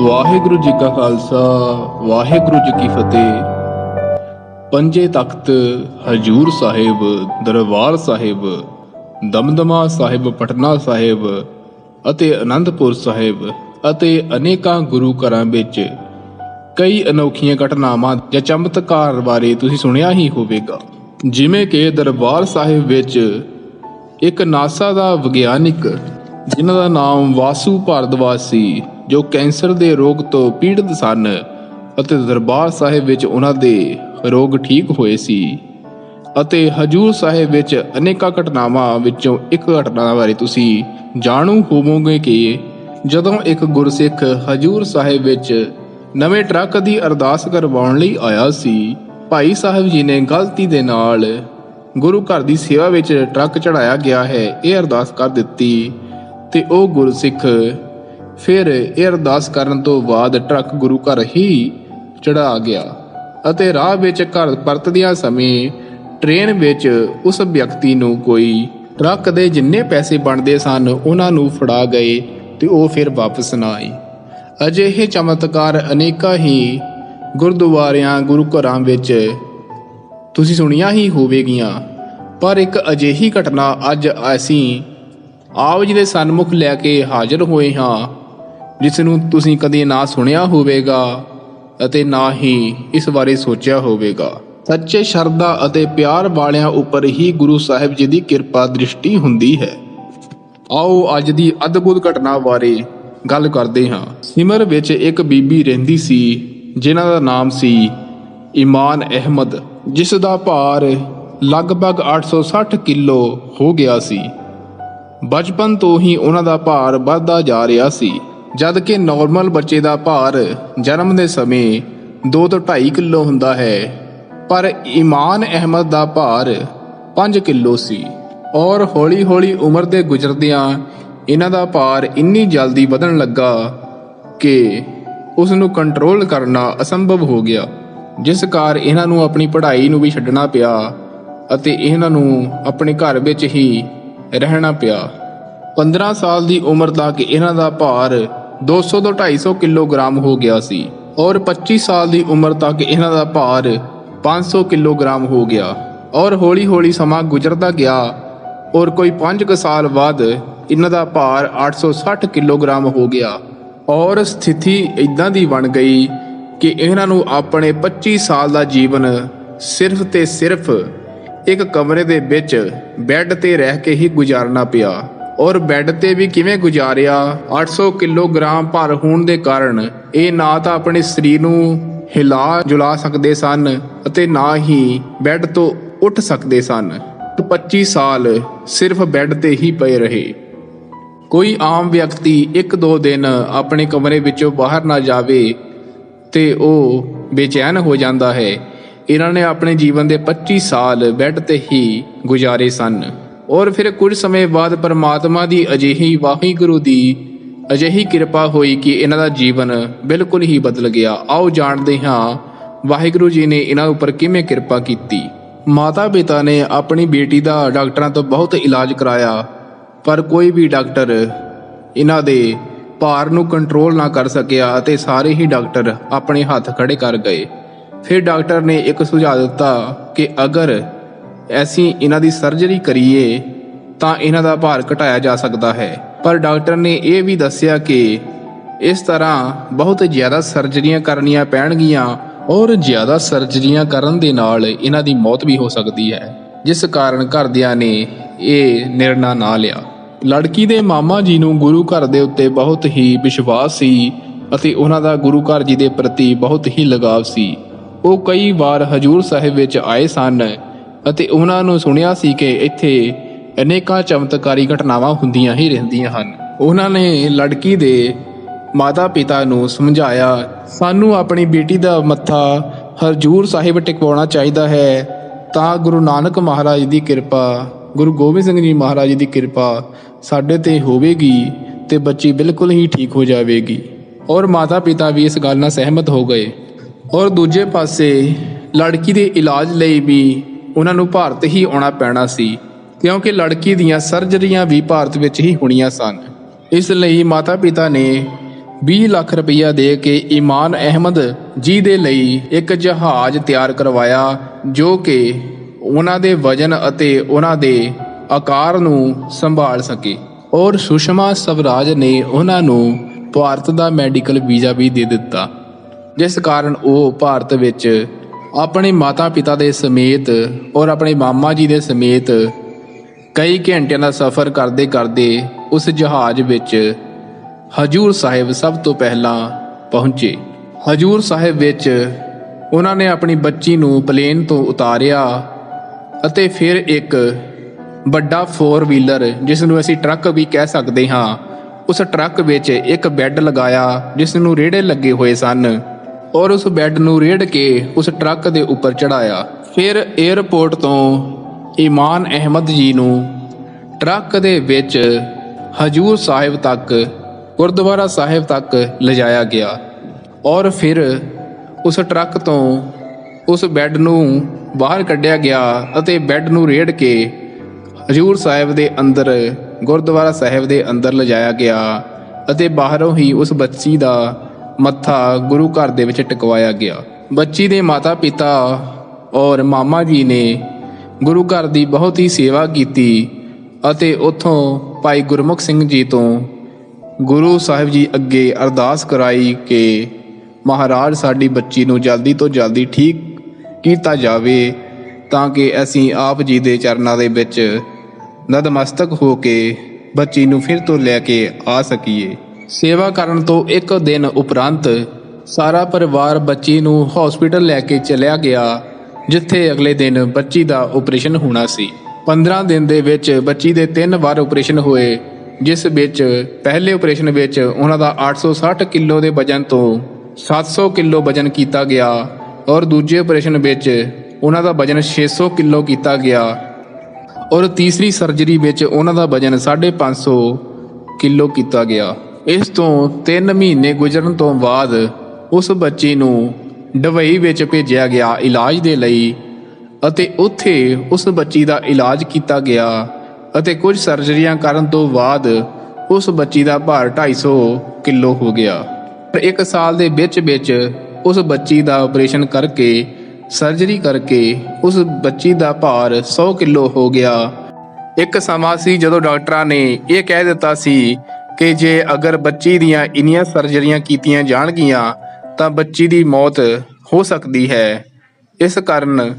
ਵਾਹਿਗੁਰੂ ਜੀ ਕਾ ਖਾਲਸਾ, ਵਾਹਿਗੁਰੂ ਜੀ ਕੀ ਫਤਿਹ। ਪੰਜੇ ਤਖਤ ਹਜੂਰ ਸਾਹਿਬ, ਦਰਬਾਰ ਸਾਹਿਬ, ਦਮਦਮਾ ਸਾਹਿਬ, ਪਟਨਾ ਸਾਹਿਬ ਅਤੇ ਅਨੰਦਪੁਰ ਸਾਹਿਬ ਅਤੇ ਅਨੇਕਾਂ ਗੁਰੂ ਘਰਾਂ ਵਿੱਚ ਕਈ ਅਨੋਖੀਆਂ ਘਟਨਾਵਾਂ ਜਾਂ ਚਮਤਕਾਰ ਬਾਰੇ ਤੁਸੀਂ ਸੁਣਿਆ ਹੀ ਹੋਵੇਗਾ। ਜਿਵੇਂ ਕਿ ਦਰਬਾਰ ਸਾਹਿਬ ਵਿੱਚ ਇੱਕ ਨਾਸਾ ਦਾ ਵਿਗਿਆਨਿਕ, ਜਿਨ੍ਹਾਂ ਦਾ ਨਾਮ ਵਾਸੂ ਭਾਰਦਵਾਸੀ ਜੋ ਕੈਂਸਰ ਦੇ ਰੋਗ ਤੋਂ ਪੀੜਤ ਸਨ ਅਤੇ ਦਰਬਾਰ ਸਾਹਿਬ ਵਿੱਚ ਉਹਨਾਂ ਦੇ ਰੋਗ ਠੀਕ ਹੋਏ ਸੀ ਅਤੇ ਹਜੂਰ ਸਾਹਿਬ ਵਿੱਚ ਅਨੇਕਾਂ ਘਟਨਾਵਾਂ ਵਿੱਚੋਂ ਇੱਕ ਘਟਨਾ ਬਾਰੇ ਤੁਸੀਂ ਜਾਣੂ ਹੋਵੋਗੇ ਕਿ ਜਦੋਂ ਇੱਕ ਗੁਰਸਿੱਖ ਹਜੂਰ ਸਾਹਿਬ ਵਿੱਚ ਨਵੇਂ ਟਰੱਕ ਦੀ ਅਰਦਾਸ ਕਰਵਾਉਣ ਲਈ ਆਇਆ ਸੀ, ਭਾਈ ਸਾਹਿਬ ਜੀ ਨੇ ਗਲਤੀ ਦੇ ਨਾਲ ਗੁਰੂ ਘਰ ਦੀ ਸੇਵਾ ਵਿੱਚ ਟਰੱਕ ਚੜਾਇਆ ਗਿਆ ਹੈ, ਇਹ ਅਰਦਾਸ ਕਰ ਦਿੱਤੀ ਤੇ ਉਹ ਗੁਰਸਿੱਖ ਫਿਰ ਇਹ ਅਰਦਾਸ ਕਰਨ ਤੋਂ ਬਾਅਦ ਟਰੱਕ ਗੁਰੂ ਘਰ ਹੀ ਚੜਾ ਗਿਆ ਅਤੇ ਰਾਹ ਵਿੱਚ ਘਰ ਪਰਤਦਿਆਂ ਸਮੇਂ ਟ੍ਰੇਨ ਵਿੱਚ ਉਸ ਵਿਅਕਤੀ ਨੂੰ ਕੋਈ ਟਰੱਕ ਦੇ ਜਿੰਨੇ ਪੈਸੇ ਬਣਦੇ ਸਨ, ਉਹਨਾਂ ਨੂੰ ਫੜਾ ਗਏ ਤੇ ਉਹ ਫਿਰ ਵਾਪਸ ਨਾ ਆਏ। ਅਜਿਹੇ ਚਮਤਕਾਰ ਅਨੇਕਾਂ ਹੀ ਗੁਰਦੁਆਰਿਆਂ, ਗੁਰੂ ਘਰਾਂ ਵਿੱਚ ਤੁਸੀਂ ਸੁਣੀਆਂ ਹੀ ਹੋਵੇਗੀਆਂ। ਪਰ ਇੱਕ ਅਜਿਹੀ ਘਟਨਾ ਅੱਜ ਅਸੀਂ ਆਪ ਜੀ ਦੇ ਸਨਮੁਖ ਲੈ ਕੇ ਹਾਜ਼ਰ ਹੋਏ ਹਾਂ। ਜਿਸ ਨੂੰ ਤੁਸੀਂ ਕਦੇ ਨਾ ਸੁਣਿਆ ਹੋਵੇਗਾ ਅਤੇ ਨਾ ਹੀ ਇਸ ਬਾਰੇ ਸੋਚਿਆ ਹੋਵੇਗਾ। ਸੱਚੇ ਸ਼ਰਧਾ ਅਤੇ ਪਿਆਰ ਵਾਲਿਆਂ ਉੱਪਰ ਹੀ ਗੁਰੂ ਸਾਹਿਬ ਜੀ ਦੀ ਕਿਰਪਾ ਦ੍ਰਿਸ਼ਟੀ ਹੁੰਦੀ ਹੈ। ਆਓ ਅੱਜ ਦੀ ਅਦਭੁਤ ਘਟਨਾ ਬਾਰੇ ਗੱਲ ਕਰਦੇ ਹਾਂ। ਸਿਮਰ ਵਿੱਚ ਇੱਕ ਬੀਬੀ ਰਹਿੰਦੀ ਸੀ, ਜਿਨ੍ਹਾਂ ਦਾ ਨਾਮ ਸੀ ਇਮਾਨ ਅਹਿਮਦ, ਜਿਸ ਦਾ ਭਾਰ ਲਗਭਗ 860 ਕਿਲੋ ਹੋ ਗਿਆ ਸੀ। ਬਚਪਨ ਤੋਂ ਹੀ ਉਹਨਾਂ ਦਾ ਭਾਰ ਵੱਧਦਾ ਜਾ ਰਿਹਾ ਸੀ। ਜਦ ਕਿ ਨਾਰਮਲ ਬੱਚੇ ਦਾ ਭਾਰ ਜਨਮ ਦੇ ਸਮੇਂ 2 ਤੋਂ 2.5 ਕਿਲੋ ਹੁੰਦਾ ਹੈ, ਪਰ ਇਮਾਨ ਅਹਿਮਦ ਦਾ ਭਾਰ 5 ਕਿਲੋ ਸੀ ਔਰ ਹੌਲੀ-ਹੌਲੀ ਉਮਰ ਦੇ ਗੁਜ਼ਰਦਿਆਂ ਇਹਨਾਂ ਦਾ ਭਾਰ ਇੰਨੀ ਜਲਦੀ ਵਧਣ ਲੱਗਾ ਕਿ ਉਸ ਨੂੰ ਕੰਟਰੋਲ ਕਰਨਾ ਅਸੰਭਵ ਹੋ ਗਿਆ, ਜਿਸ ਕਾਰ ਇਹਨਾਂ ਨੂੰ ਆਪਣੀ ਪੜ੍ਹਾਈ ਨੂੰ ਵੀ ਛੱਡਣਾ ਪਿਆ ਅਤੇ ਇਹਨਾਂ ਨੂੰ ਆਪਣੇ ਘਰ ਵਿੱਚ ਹੀ ਰਹਿਣਾ ਪਿਆ। 15 ਸਾਲ ਦੀ ਉਮਰ ਤੱਕ ਇਹਨਾਂ ਦਾ ਭਾਰ 200 ਤੋਂ 250 ਕਿਲੋਗ੍ਰਾਮ ਹੋ ਗਿਆ ਸੀ ਔਰ 25 ਸਾਲ ਦੀ ਉਮਰ ਤੱਕ ਇਹਨਾਂ ਦਾ ਭਾਰ 500 ਕਿਲੋਗ੍ਰਾਮ ਹੋ ਗਿਆ ਔਰ ਹੌਲੀ-ਹੌਲੀ ਸਮਾਂ ਗੁਜ਼ਰਦਾ ਗਿਆ ਔਰ ਕੋਈ 5 ਕੁ ਸਾਲ ਬਾਅਦ ਇਹਨਾਂ ਦਾ ਭਾਰ 860 ਕਿਲੋਗ੍ਰਾਮ ਹੋ ਗਿਆ ਔਰ ਸਥਿਤੀ ਇਦਾਂ ਦੀ ਬਣ ਗਈ ਕਿ ਇਹਨਾਂ ਨੂੰ ਆਪਣੇ 25 ਸਾਲ ਦਾ ਜੀਵਨ ਸਿਰਫ ਤੇ ਸਿਰਫ ਇੱਕ ਕਮਰੇ ਦੇ ਵਿੱਚ ਬੈੱਡ ਤੇ ਰਹਿ ਕੇ ਹੀ ਗੁਜ਼ਾਰਨਾ ਪਿਆ। ਔਰ ਬੈੱਡ ਤੇ ਵੀ ਕਿਵੇਂ ਗੁਜ਼ਾਰਿਆ? 800 ਕਿਲੋਗ੍ਰਾਮ ਭਾਰ ਹੋਣ ਦੇ ਕਾਰਨ ਇਹ ਨਾ ਤਾਂ ਆਪਣੇ ਸਰੀਰ ਨੂੰ ਹਿਲਾ ਜੁਲਾ ਸਕਦੇ ਸਨ ਅਤੇ ਨਾ ਹੀ ਬੈੱਡ ਤੋਂ ਉੱਠ ਸਕਦੇ ਸਨ। 25 ਸਾਲ ਸਿਰਫ ਬੈੱਡ ਤੇ ਹੀ ਪਏ ਰਹੇ। ਕੋਈ ਆਮ ਵਿਅਕਤੀ ਇੱਕ ਦੋ ਦਿਨ ਆਪਣੇ ਕਮਰੇ ਵਿੱਚੋਂ ਬਾਹਰ ਨਾ ਜਾਵੇ ਤੇ ਉਹ ਬੇਚੈਨ ਹੋ ਜਾਂਦਾ ਹੈ। ਇਹਨਾਂ ਨੇ ਆਪਣੇ ਜੀਵਨ ਦੇ 25 ਸਾਲ ਬੈੱਡ ਤੇ ਹੀ ਗੁਜ਼ਾਰੇ ਸਨ। ਔਰ ਫਿਰ ਕੁਝ ਸਮੇਂ ਬਾਅਦ ਪਰਮਾਤਮਾ ਦੀ ਅਜਿਹੀ ਵਾਹਿਗੁਰੂ ਦੀ ਅਜਿਹੀ ਕਿਰਪਾ ਹੋਈ ਕਿ ਇਹਨਾਂ ਦਾ ਜੀਵਨ ਬਿਲਕੁਲ ਹੀ ਬਦਲ ਗਿਆ। ਆਓ ਜਾਣਦੇ ਹਾਂ ਵਾਹਿਗੁਰੂ ਜੀ ਨੇ ਇਹਨਾਂ ਉੱਪਰ ਕਿਵੇਂ ਕਿਰਪਾ ਕੀਤੀ। ਮਾਤਾ ਪਿਤਾ ਨੇ ਆਪਣੀ ਬੇਟੀ ਦਾ ਡਾਕਟਰਾਂ ਤੋਂ ਬਹੁਤ ਇਲਾਜ ਕਰਾਇਆ, ਪਰ ਕੋਈ ਵੀ ਡਾਕਟਰ ਇਹਨਾਂ ਦੇ ਭਾਰ ਨੂੰ ਕੰਟਰੋਲ ਨਾ ਕਰ ਸਕਿਆ ਅਤੇ ਸਾਰੇ ਹੀ ਡਾਕਟਰ ਆਪਣੇ ਹੱਥ ਖੜੇ ਕਰ ਗਏ। ਫਿਰ ਡਾਕਟਰ ਨੇ ਇੱਕ ਸੁਝਾਅ ਦਿੱਤਾ ਕਿ ਅਗਰ ਐਸੀ ਇਹਨਾਂ ਦੀ ਸਰਜਰੀ ਕਰੀਏ ਤਾਂ ਇਹਨਾਂ ਦਾ ਭਾਰ ਘਟਾਇਆ ਜਾ ਸਕਦਾ ਹੈ। ਪਰ ਡਾਕਟਰ ਨੇ ਇਹ ਵੀ ਦੱਸਿਆ ਕਿ ਇਸ ਤਰ੍ਹਾਂ ਬਹੁਤ ਜ਼ਿਆਦਾ ਸਰਜਰੀਆਂ ਕਰਨੀਆਂ ਪੈਣਗੀਆਂ ਔਰ ਜ਼ਿਆਦਾ ਸਰਜਰੀਆਂ ਕਰਨ ਦੇ ਨਾਲ ਇਹਨਾਂ ਦੀ ਮੌਤ ਵੀ ਹੋ ਸਕਦੀ ਹੈ, ਜਿਸ ਕਾਰਨ ਘਰਦਿਆਂ ਨੇ ਇਹ ਨਿਰਣਾ ਨਾ ਲਿਆ। ਲੜਕੀ ਦੇ ਮਾਮਾ ਜੀ ਨੂੰ ਗੁਰੂ ਘਰ ਦੇ ਉੱਤੇ ਬਹੁਤ ਹੀ ਵਿਸ਼ਵਾਸ ਸੀ ਅਤੇ ਉਹਨਾਂ ਦਾ ਗੁਰੂ ਘਰ ਜੀ ਦੇ ਪ੍ਰਤੀ ਬਹੁਤ ਹੀ ਲਗਾਵ ਸੀ। ਉਹ ਕਈ ਵਾਰ ਹਜੂਰ ਸਾਹਿਬ ਵਿੱਚ ਆਏ ਸਨ ਅਤੇ ਉਹਨਾਂ ਨੂੰ ਸੁਣਿਆ ਸੀ ਕਿ ਇੱਥੇ ਅਨੇਕਾਂ ਚਮਤਕਾਰੀ ਘਟਨਾਵਾਂ ਹੁੰਦੀਆਂ ਹੀ ਰਹਿੰਦੀਆਂ ਹਨ। ਉਹਨਾਂ ਨੇ ਲੜਕੀ ਦੇ ਮਾਤਾ ਪਿਤਾ ਨੂੰ ਸਮਝਾਇਆ, ਸਾਨੂੰ ਆਪਣੀ ਬੇਟੀ ਦਾ ਮੱਥਾ ਹਜੂਰ ਸਾਹਿਬ ਟਿਕਵਾਉਣਾ ਚਾਹੀਦਾ ਹੈ, ਤਾਂ ਗੁਰੂ ਨਾਨਕ ਮਹਾਰਾਜ ਦੀ ਕਿਰਪਾ, ਗੁਰੂ ਗੋਬਿੰਦ ਸਿੰਘ ਜੀ ਮਹਾਰਾਜ ਜੀ ਦੀ ਕਿਰਪਾ ਸਾਡੇ ਤੇ ਹੋਵੇਗੀ ਤੇ ਬੱਚੀ ਬਿਲਕੁਲ ਹੀ ਠੀਕ ਹੋ ਜਾਵੇਗੀ। ਔਰ ਮਾਤਾ ਪਿਤਾ ਵੀ ਇਸ ਗੱਲ ਨਾਲ ਸਹਿਮਤ ਹੋ ਗਏ। ਔਰ ਦੂਜੇ ਪਾਸੇ ਲੜਕੀ ਦੇ ਇਲਾਜ ਲਈ ਵੀ ਉਹਨਾਂ ਨੂੰ ਭਾਰਤ ਹੀ ਆਉਣਾ ਪੈਣਾ ਸੀ, ਕਿਉਂਕਿ ਲੜਕੀ ਦੀਆਂ ਸਰਜਰੀਆਂ ਵੀ ਭਾਰਤ ਵਿੱਚ ਹੀ ਹੋਣੀਆਂ ਸਨ। ਇਸ ਲਈ ਮਾਤਾ ਪਿਤਾ ਨੇ 20 ਲੱਖ ਰੁਪਈਆ ਦੇ ਕੇ ਇਮਾਨ ਅਹਿਮਦ ਜੀ ਦੇ ਲਈ ਇੱਕ ਜਹਾਜ਼ ਤਿਆਰ ਕਰਵਾਇਆ, ਜੋ ਕਿ ਉਹਨਾਂ ਦੇ ਵਜਨ ਅਤੇ ਉਹਨਾਂ ਦੇ ਆਕਾਰ ਨੂੰ ਸੰਭਾਲ ਸਕੇ। ਔਰ ਸੁਸ਼ਮਾ ਸਵਰਾਜ ਨੇ ਉਹਨਾਂ ਨੂੰ ਭਾਰਤ ਦਾ ਮੈਡੀਕਲ ਵੀਜ਼ਾ ਵੀ ਦੇ ਦਿੱਤਾ, ਜਿਸ ਕਾਰਨ ਉਹ ਭਾਰਤ ਵਿੱਚ ਆਪਣੇ ਮਾਤਾ-ਪਿਤਾ ਦੇ ਸਮੇਤ ਔਰ ਆਪਣੇ ਮਾਮਾ ਜੀ ਦੇ ਸਮੇਤ ਕਈ ਘੰਟਿਆਂ ਦਾ ਸਫ਼ਰ ਕਰਦੇ ਕਰਦੇ ਉਸ ਜਹਾਜ਼ ਵਿੱਚ ਹਜੂਰ ਸਾਹਿਬ ਸਭ ਤੋਂ ਪਹਿਲਾਂ ਪਹੁੰਚੇ। ਹਜੂਰ ਸਾਹਿਬ ਵਿੱਚ ਉਹਨਾਂ ਨੇ ਆਪਣੀ ਬੱਚੀ ਨੂੰ ਪਲੇਨ ਤੋਂ ਉਤਾਰਿਆ ਅਤੇ ਫਿਰ ਇੱਕ ਵੱਡਾ 4 ਵੀਲਰ ਜਿਸ ਨੂੰ ਅਸੀਂ ਟਰੱਕ ਵੀ ਕਹਿ ਸਕਦੇ ਹਾਂ, ਉਸ ਟਰੱਕ ਵਿੱਚ ਇੱਕ ਬੈੱਡ ਲਗਾਇਆ, ਜਿਸ ਨੂੰ ਰੇੜੇ ਲੱਗੇ ਹੋਏ ਸਨ। ਔਰ ਉਸ ਬੈੱਡ ਨੂੰ ਰੇੜ ਕੇ ਉਸ ਟਰੱਕ ਦੇ ਉੱਪਰ ਚੜਾਇਆ ਫਿਰ 에ਅਰਪੋਰਟ ਤੋਂ ਇਮਾਨ ਅਹਿਮਦ ਜੀ ਨੂੰ ਟਰੱਕ ਦੇ ਵਿੱਚ ਹਜੂਰ ਸਾਹਿਬ ਤੱਕ, ਗੁਰਦੁਆਰਾ ਸਾਹਿਬ ਤੱਕ ਲਿਜਾਇਆ ਗਿਆ ਔਰ ਫਿਰ ਉਸ ਟਰੱਕ ਤੋਂ ਉਸ ਬੈੱਡ ਨੂੰ ਬਾਹਰ ਕੱਢਿਆ ਗਿਆ ਅਤੇ ਬੈੱਡ ਨੂੰ ਰੇੜ ਕੇ ਹਜੂਰ ਸਾਹਿਬ ਦੇ ਅੰਦਰ, ਗੁਰਦੁਆਰਾ ਸਾਹਿਬ ਦੇ ਅੰਦਰ ਲਿਜਾਇਆ ਗਿਆ ਅਤੇ ਬਾਹਰੋਂ ਹੀ ਉਸ ਬੱਚੀ ਦਾ ਮੱਥਾ ਗੁਰੂ ਘਰ ਦੇ ਵਿੱਚ ਟਿਕਵਾਇਆ ਗਿਆ। ਬੱਚੀ ਦੇ ਮਾਤਾ-ਪਿਤਾ ਔਰ ਮਾਮਾ ਜੀ ਨੇ ਗੁਰੂ ਘਰ ਦੀ ਬਹੁਤ ਹੀ ਸੇਵਾ ਕੀਤੀ ਅਤੇ ਉੱਥੋਂ ਭਾਈ ਗੁਰਮੁਖ ਸਿੰਘ ਜੀ ਤੋਂ ਗੁਰੂ ਸਾਹਿਬ ਜੀ ਅੱਗੇ ਅਰਦਾਸ ਕਰਾਈ ਕਿ ਮਹਾਰਾਜ ਸਾਡੀ ਬੱਚੀ ਨੂੰ ਜਲਦੀ ਤੋਂ ਜਲਦੀ ਠੀਕ ਕੀਤਾ ਜਾਵੇ ਤਾਂ ਕਿ ਅਸੀਂ ਆਪ ਜੀ ਦੇ ਚਰਨਾਂ ਦੇ ਵਿੱਚ ਨਤਮਸਤਕ ਹੋ ਕੇ ਬੱਚੀ ਨੂੰ ਫਿਰ ਤੋਂ ਲੈ ਕੇ ਆ ਸਕੀਏ। ਸੇਵਾ ਕਰਨ ਤੋਂ ਇੱਕ ਦਿਨ ਉਪਰੰਤ ਸਾਰਾ ਪਰਿਵਾਰ ਬੱਚੀ ਨੂੰ ਹਸਪੀਟਲ ਲੈ ਕੇ ਚਲਿਆ ਗਿਆ, ਜਿੱਥੇ ਅਗਲੇ ਦਿਨ ਬੱਚੀ ਦਾ ਆਪਰੇਸ਼ਨ ਹੋਣਾ ਸੀ। 15 ਦਿਨ ਦੇ ਵਿੱਚ ਬੱਚੀ ਦੇ ਤਿੰਨ ਵਾਰ ਆਪਰੇਸ਼ਨ ਹੋਏ, ਜਿਸ ਵਿੱਚ ਪਹਿਲੇ ਆਪਰੇਸ਼ਨ ਵਿੱਚ ਉਹਨਾਂ ਦਾ 860 ਕਿਲੋ ਦੇ ਵਜਨ ਤੋਂ 700 ਕਿਲੋ ਵਜਨ ਕੀਤਾ ਗਿਆ ਔਰ ਦੂਜੇ ਆਪਰੇਸ਼ਨ ਵਿੱਚ ਉਹਨਾਂ ਦਾ ਵਜਨ 600 ਕਿਲੋ ਕੀਤਾ ਗਿਆ ਔਰ ਤੀਸਰੀ ਸਰਜਰੀ ਵਿੱਚ ਉਹਨਾਂ ਦਾ ਵਜਨ 550 ਕਿਲੋ ਕੀਤਾ ਗਿਆ। ਇਸ ਤੋਂ 3 ਮਹੀਨੇ ਗੁਜ਼ਰਨ ਤੋਂ ਬਾਅਦ ਉਸ ਬੱਚੀ ਨੂੰ ਡਵਈ ਵਿੱਚ ਭੇਜਿਆ ਗਿਆ ਇਲਾਜ ਦੇ ਲਈ ਅਤੇ ਉੱਥੇ ਉਸ ਬੱਚੀ ਦਾ ਇਲਾਜ ਕੀਤਾ ਗਿਆ ਅਤੇ ਕੁਝ ਸਰਜਰੀਆਂ ਕਰਨ ਤੋਂ ਬਾਅਦ ਉਸ ਬੱਚੀ ਦਾ ਭਾਰ 250 ਕਿਲੋ ਹੋ ਗਿਆ। ਪਰ ਇੱਕ ਸਾਲ ਦੇ ਵਿੱਚ ਵਿੱਚ ਉਸ ਬੱਚੀ ਦਾ ਆਪਰੇਸ਼ਨ ਕਰਕੇ, ਸਰਜਰੀ ਕਰਕੇ ਉਸ ਬੱਚੀ ਦਾ ਭਾਰ 100 ਕਿਲੋ ਹੋ ਗਿਆ। ਇੱਕ ਸਮਾਂ ਸੀ ਜਦੋਂ ਡਾਕਟਰਾਂ ਨੇ ਇਹ ਕਹਿ ਦਿੱਤਾ ਸੀ ਕਿ ਜੇ ਅਗਰ ਬੱਚੀ ਦੀਆਂ ਇੰਨੀਆਂ ਸਰਜਰੀਆਂ ਕੀਤੀਆਂ ਜਾਣਗੀਆਂ, ਤਾਂ ਬੱਚੀ ਦੀ ਮੌਤ ਹੋ ਸਕਦੀ ਹੈ। ਇਸ ਕਾਰਨ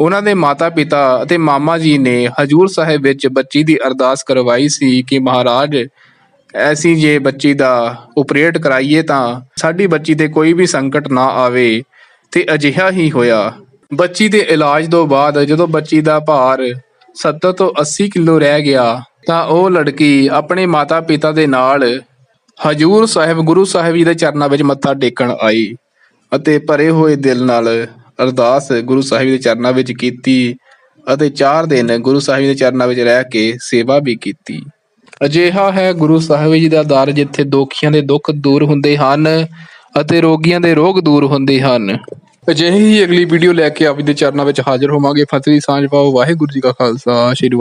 ਉਹਨਾਂ ਦੇ ਮਾਤਾ-ਪਿਤਾ ਅਤੇ ਮਾਮਾ ਜੀ ਨੇ ਹਜੂਰ ਸਾਹਿਬ ਵਿੱਚ ਬੱਚੀ ਦੀ ਅਰਦਾਸ ਕਰਵਾਈ ਸੀ ਕਿ ਮਹਾਰਾਜ, ਐਸੀ ਜੇ ਬੱਚੀ ਦਾ ਆਪਰੇਟ ਕਰਾਈਏ ਤਾਂ ਸਾਡੀ ਬੱਚੀ ਤੇ ਕੋਈ ਵੀ ਸੰਕਟ ਨਾ ਆਵੇ ਤੇ ਅਜਿਹਾ ਹੀ ਹੋਇਆ। ਬੱਚੀ ਦੇ ਇਲਾਜ ਤੋਂ ਬਾਅਦ ਜਦੋਂ ਬੱਚੀ ਦਾ ਭਾਰ 70 ਤੋਂ 80 ਕਿਲੋ ਰਹਿ ਗਿਆ ਤਾਂ ਉਹ ਲੜਕੀ ਆਪਣੇ ਮਾਤਾ-ਪਿਤਾ ਦੇ ਨਾਲ ਹਜੂਰ ਸਾਹਿਬ, ਗੁਰੂ ਸਾਹਿਬ ਜੀ ਦੇ ਚਰਨਾਂ ਵਿੱਚ ਮੱਥਾ ਟੇਕਣ ਆਈ ਅਤੇ ਭਰੇ ਹੋਏ ਦਿਲ ਨਾਲ ਅਰਦਾਸ ਗੁਰੂ ਸਾਹਿਬ ਦੇ ਚਰਨਾਂ ਵਿੱਚ ਕੀਤੀ ਅਤੇ 4 ਦਿਨ ਗੁਰੂ ਸਾਹਿਬ ਦੇ ਚਰਨਾਂ ਵਿੱਚ ਰਹਿ ਕੇ ਸੇਵਾ ਵੀ ਕੀਤੀ। ਅਜਿਹਾ ਹੈ ਗੁਰੂ ਸਾਹਿਬ ਜੀ ਦਾ ਦਰ ਜਿੱਥੇ ਦੁਖੀਆਂ ਦੇ ਦੁੱਖ ਦੂਰ ਹੁੰਦੇ ਹਨ ਅਤੇ ਰੋਗੀਆਂ ਦੇ ਰੋਗ ਦੂਰ ਹੁੰਦੇ ਹਨ। ਅਜਿਹੀ ਹੀ ਅਗਲੀ ਵੀਡੀਓ ਲੈ ਕੇ ਆਪ ਜੀ ਦੇ ਚਰਨਾਂ ਵਿੱਚ ਹਾਜ਼ਰ ਹੋਵਾਂਗੇ। ਫਤਿਹ ਸਾਂਝ ਪਾਓ। ਵਾਹਿਗੁਰੂ ਜੀ ਕਾ ਖਾਲਸਾ। ਸ਼੍ਰੀ